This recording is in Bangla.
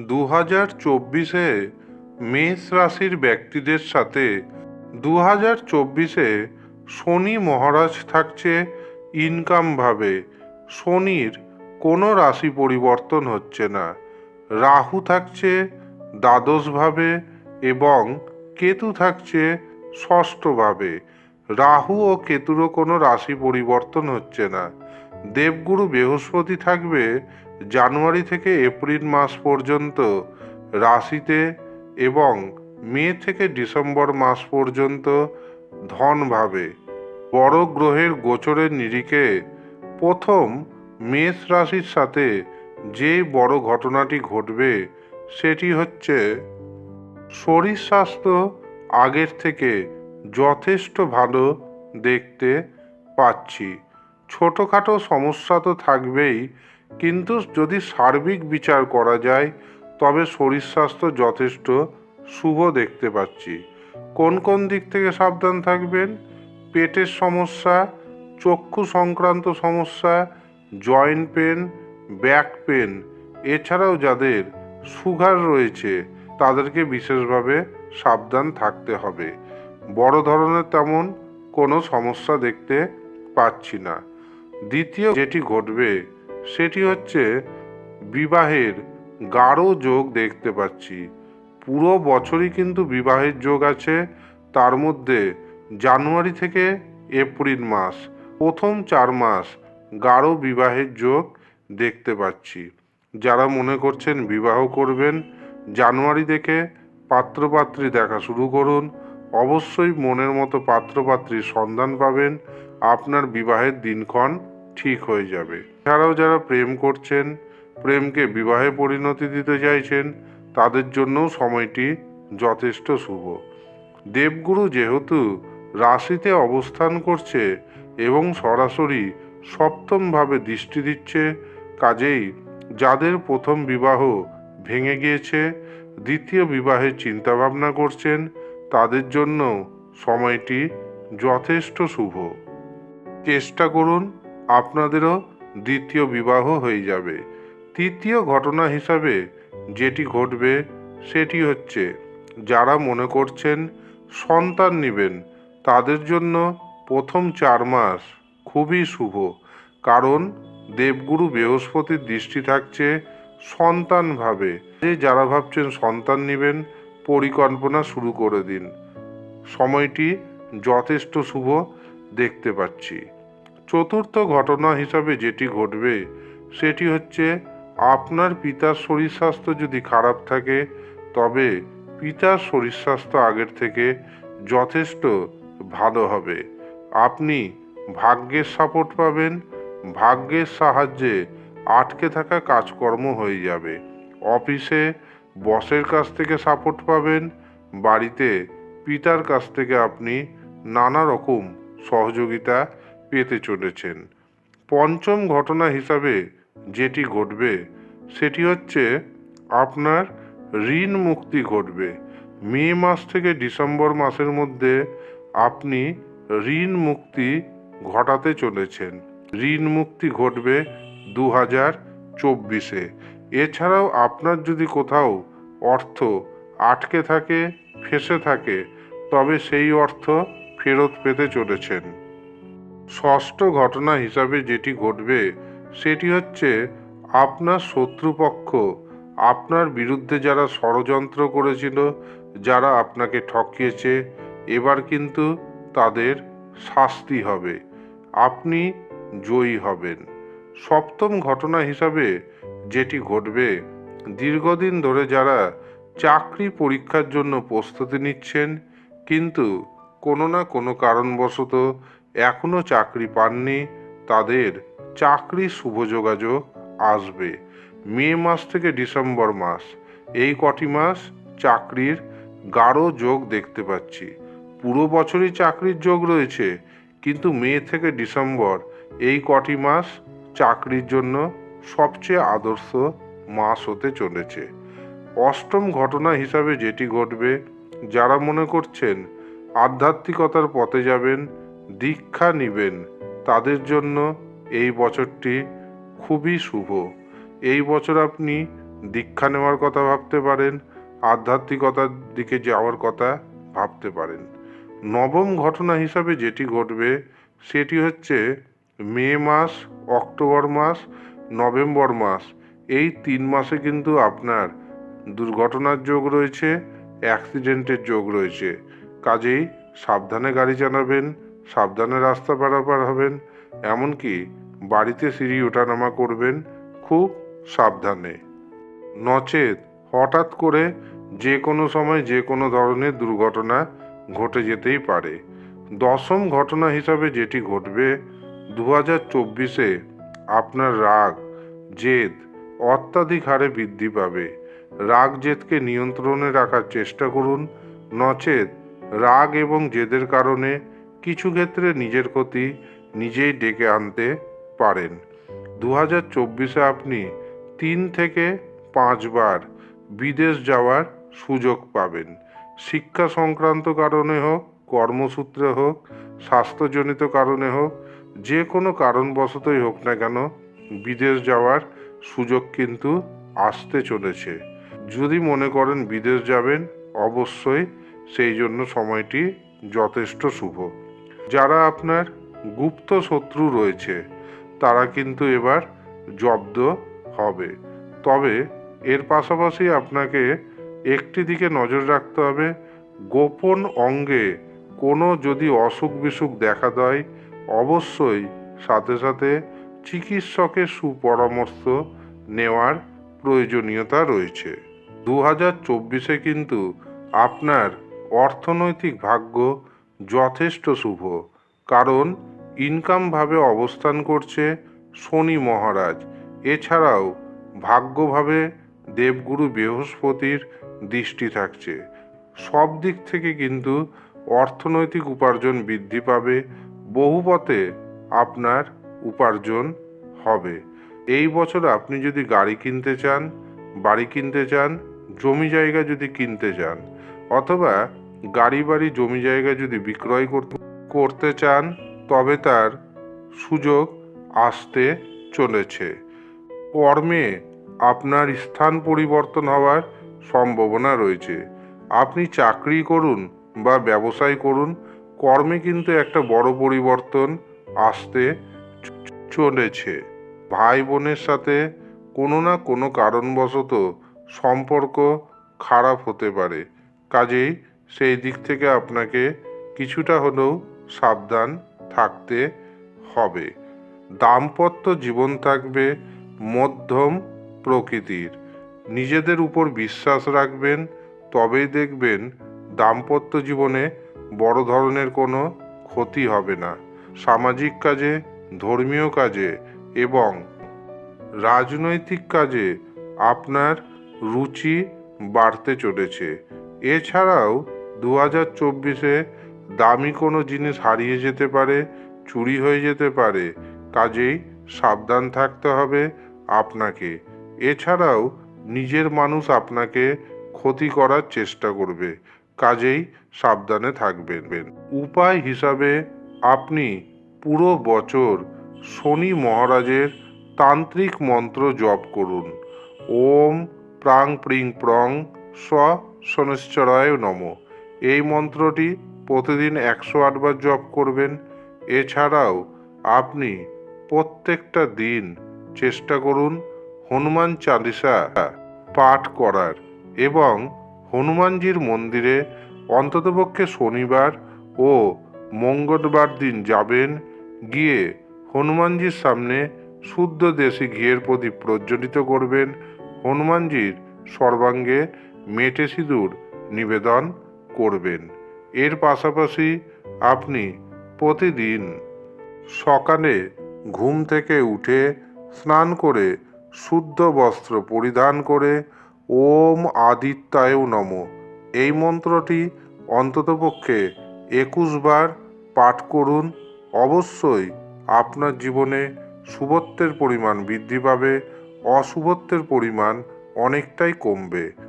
দু হাজার চব্বিশে মেষ রাশির ব্যক্তিদের সাথে দু হাজার চব্বিশে শনি মহারাজ থাকছে ইনকাম ভাবে শনির কোনো রাশি পরিবর্তন হচ্ছে না। রাহু থাকছে দ্বাদশভাবে এবং কেতু থাকছে ষষ্ঠভাবে। রাহু ও কেতুরও কোনো রাশি পরিবর্তন হচ্ছে না। দেবগুরু বৃহস্পতি থাকবে জানুয়ারি থেকে এপ্রিল মাস পর্যন্ত রাশিতে এবং মে থেকে ডিসেম্বর মাস পর্যন্ত ধনভাবে বড় গ্রহের গোচরের নিরিখে প্রথম মেষ রাশির সাথে যে বড় ঘটনাটি ঘটবে, সেটি হচ্ছে শরীর স্বাস্থ্য আগের থেকে যথেষ্ট ভালো দেখতে পাচ্ছি। ছোটোখাটো সমস্যা তো থাকবেই কিন্তু যদি সার্বিক বিচার করা যায়, তবে শরীর স্বাস্থ্য যথেষ্ট শুভ দেখতে পাচ্ছি। কোন কোন দিক থেকে সাবধান থাকবেন? পেটের সমস্যা, চক্ষু সংক্রান্ত সমস্যা, জয়েন্ট পেন, ব্যাক পেন, এছাড়াও যাদের সুগার রয়েছে, তাদেরকে বিশেষভাবে সাবধান থাকতে হবে। বড় ধরনের তেমন কোনো সমস্যা দেখতে পাচ্ছি না। দ্বিতীয় যেটি ঘটবে সেটি হচ্ছে বিবাহের গাঢ় যোগ দেখতে পাচ্ছি। পুরো বছরই কিন্তু বিবাহের যোগ আছে। তার মধ্যে জানুয়ারি থেকে এপ্রিল মাস, প্রথম চার মাস গাঢ় বিবাহের যোগ দেখতে পাচ্ছি। যারা মনে করছেন বিবাহ করবেন, জানুয়ারি থেকে পাত্রপাত্রী দেখা শুরু করুন। অবশ্যই মনের মতো পাত্রপাত্রীর সন্ধান পাবেন। আপনার বিবাহের দিনক্ষণ ঠিক হয়ে যাবে। এছাড়াও যারা প্রেম করছেন, প্রেমকে বিবাহে পরিণতি দিতে চাইছেন, তাদের জন্যও সময়টি যথেষ্ট শুভ। দেবগুরু যেহেতু রাশিতে অবস্থান করছে এবং সরাসরি সপ্তমভাবে দৃষ্টি দিচ্ছে, কাজেই যাদের প্রথম বিবাহ ভেঙে গিয়েছে, দ্বিতীয় বিবাহের চিন্তাভাবনা করছেন, তাদের জন্য সময়টি যথেষ্ট শুভ। চেষ্টা করুন আপনাদেরও দ্বিতীয় বিবাহ হয়ে যাবে। তৃতীয় ঘটনা হিসাবে যেটি ঘটবে, সেটি হচ্ছে, যারা মনে করছেন সন্তান নেবেন, তাদের জন্য প্রথম চার মাস খুবই শুভ। কারণ দেবগুরু বৃহস্পতির দৃষ্টি থাকছে সন্তানভাবে যে যারা ভাবছেন সন্তান নেবেন, পরিকল্পনা শুরু করে দিন। সময়টি যথেষ্ট শুভ দেখতে পাচ্ছি। চতুর্থ ঘটনা হিসাবে যেটি ঘটবে, সেটি হচ্ছে আপনার পিতার শরীর স্বাস্থ্য যদি খারাপ থাকে, তবে পিতার শরীর স্বাস্থ্য আগের থেকে যথেষ্ট ভালো হবে। আপনি ভাগ্যের সাপোর্ট পাবেন, ভাগ্যের সাহায্যে আটকে থাকা কাজকর্ম হয়ে যাবে। অফিসে বসের কাছ থেকে সাপোর্ট পাবেন, বাড়িতে পিতার কাছ থেকে আপনি নানা রকম সহযোগিতা পেতে চলেছেন। পঞ্চম ঘটনা হিসাবে যেটি ঘটবে, সেটি হচ্ছে আপনার ঋণ মুক্তি ঘটবে। মে মাস থেকে ডিসেম্বর মাসের মধ্যে আপনি ঋণ মুক্তি ঘটাতে চলেছেন। ঋণ মুক্তি ঘটবে দু হাজার চব্বিশে। এছাড়াও আপনার যদি কোথাও অর্থ আটকে থাকে, ফেসে থাকে, তবে সেই অর্থ ফেরত পেতে চলেছেন। ষষ্ঠ ঘটনা হিসাবে যেটি ঘটবে, সেটি হচ্ছে আপনার শত্রুপক্ষ, আপনার বিরুদ্ধে যারা ষড়যন্ত্র করেছিল, যারা আপনাকে ঠকিয়েছে, এবার কিন্তু তাদের শাস্তি হবে, আপনি জয়ী হবেন। সপ্তম ঘটনা হিসাবে যেটি ঘটবে, দীর্ঘদিন ধরে যারা চাকরি পরীক্ষার জন্য প্রস্তুতি নিচ্ছেন, কিন্তু কোনো না কোনো কারণবশত এখনও চাকরি পাননি, তাদের চাকরির শুভ যোগাযোগ আসবে। মে মাস থেকে ডিসেম্বর মাস, এই কটি মাস চাকরির গাঢ় যোগ দেখতে পাচ্ছি। পুরো বছরই চাকরির যোগ রয়েছে, কিন্তু মে থেকে ডিসেম্বর এই কটি মাস চাকরির জন্য সবচেয়ে আদর্শ মাস হতে চলেছে। অষ্টম ঘটনা হিসাবে যেটি ঘটবে, যারা মনে করছেন আধ্যাত্মিকতার পথে যাবেন দীক্ষা নিবেন। তাদের জন্য এই বছরটি খুবই শুভ। এই বছর আপনি দীক্ষা নেওয়ার কথা ভাবতে পারেন, আধ্যাত্মিকতার দিকে যাওয়ার কথা ভাবতে পারেন। নবম ঘটনা হিসাবে যেটি ঘটবে, সেটি হচ্ছে মে মাস, অক্টোবর মাস, নভেম্বর মাস। এই তিন মাসে কিন্তু আপনার দুর্ঘটনার যোগ রয়েছে, অ্যাক্সিডেন্টের যোগ রয়েছে। কাজেই সাবধানে গাড়ি চালাবেন সাবধানে রাস্তা পারাপার হবেন, এমনকি বাড়িতে সিঁড়ি ওঠানামা করবেন খুব সাবধানে। নচেত হঠাৎ করে যে কোনো সময় যে কোনো ধরনের দুর্ঘটনা ঘটে যেতেই পারে। দশম ঘটনা হিসাবে যেটি ঘটবে দু হাজার চব্বিশে আপনার রাগ, জেদ অত্যাধিক হারে বৃদ্ধি পাবে। রাগ জেদকে নিয়ন্ত্রণে রাখার চেষ্টা করুন। নচেত রাগ এবং জেদের কারণে কিছু ক্ষেত্রে নিজের ক্ষতি নিজেই ডেকে আনতে পারেন। দু হাজার চব্বিশে আপনি তিন থেকে পাঁচবার বিদেশ যাওয়ার সুযোগ পাবেন। শিক্ষা সংক্রান্ত কারণে হোক, কর্মসূত্রে হোক, স্বাস্থ্যজনিত কারণে হোক, যে কোনো কারণবশতই হোক না কেন বিদেশ যাওয়ার সুযোগ কিন্তু আসতে চলেছে। যদি মনে করেন বিদেশ যাবেন, অবশ্যই সেই জন্য সময়টি যথেষ্ট শুভ। যারা আপনার গুপ্ত শত্রু রয়েছে, তারা কিন্তু এবার জব্দ হবে। তবে এর পাশাপাশি আপনাকে একটি দিকে নজর রাখতে হবে, গোপন অঙ্গে কোনো যদি অসুখ বিসুখ দেখা দেয়, অবশ্যই সাথে সাথে চিকিৎসকের সুপরামর্শ নেওয়ার প্রয়োজনীয়তা রয়েছে। দু হাজার চব্বিশে কিন্তু আপনার অর্থনৈতিক ভাগ্য যথেষ্ট শুভ। কারণ ইনকামভাবে অবস্থান করছে শনি মহারাজ। এছাড়াও ভাগ্যভাবে দেবগুরু বৃহস্পতির দৃষ্টি থাকছে। সব দিক থেকে কিন্তু অর্থনৈতিক উপার্জন বৃদ্ধি পাবে, বহু পথে আপনার উপার্জন হবে। এই বছর আপনি যদি গাড়ি কিনতে চান, বাড়ি কিনতে চান, জমি জায়গা যদি কিনতে চান, অথবা গাড়ি বাড়ি জমি জায়গা যদি বিক্রয় করতে চান, তবে তার সুযোগ আসতে চলেছে। কর্মে আপনার স্থান পরিবর্তন হওয়ার সম্ভাবনা রয়েছে। আপনি চাকরি করুন বা ব্যবসায় করুন, কর্মে কিন্তু একটা বড় পরিবর্তন আসতে চলেছে। ভাই বোনের সাথে কোনো না কোনো কারণবশত সম্পর্ক খারাপ হতে পারে। কাজেই সেই দিক থেকে আপনাকে কিছুটা হলেও সাবধান থাকতে হবে। দাম্পত্য জীবন থাকবে মধ্যম প্রকৃতির। নিজেদের উপর বিশ্বাস রাখবেন, তবেই দেখবেন দাম্পত্য জীবনে বড় ধরনের কোনো ক্ষতি হবে না। সামাজিক কাজে, ধর্মীয় কাজে এবং রাজনৈতিক কাজে আপনার রুচি বাড়তে চলেছে। এছাড়াও দু হাজার চব্বিশে দামি কোনো জিনিস হারিয়ে যেতে পারে, চুরি হয়ে যেতে পারে, কাজেই সাবধান থাকতে হবে আপনাকে। এছাড়াও নিজের মানুষ আপনাকে ক্ষতি করার চেষ্টা করবে, কাজেই সাবধানে থাকবেন। উপায় হিসাবে আপনি পুরো বছর শনি মহারাজের তান্ত্রিক মন্ত্র জপ করুন। ওম প্রাং প্রিং প্রং স শনিশ্চরায় নম। এই মন্ত্রটি প্রতিদিন একশো আটবার জপ করবেন। এছাড়াও আপনি প্রত্যেকটা দিন চেষ্টা করুন হনুমান চালিসা পাঠ করার এবং হনুমানজির মন্দিরে অন্ততপক্ষে শনিবার ও মঙ্গলবার দিন যাবেন। গিয়ে হনুমানজির সামনে শুদ্ধ দেশি ঘিয়ের প্রদীপ প্রজ্বলিত করবেন। হনুমানজির সর্বাঙ্গে মেটে সিঁদুর নিবেদন করবেন। এর পাশাপাশি আপনি প্রতিদিন সকালে ঘুম থেকে উঠে স্নান করে শুদ্ধ বস্ত্র পরিধান করে ওম আদিত্যায় নম। এই মন্ত্রটি অন্ততপক্ষে একুশ বার পাঠ করুন। অবশ্যই আপনার জীবনে শুভত্বের পরিমাণ বৃদ্ধি পাবে, অশুভত্বের পরিমাণ অনেকটাই কমবে।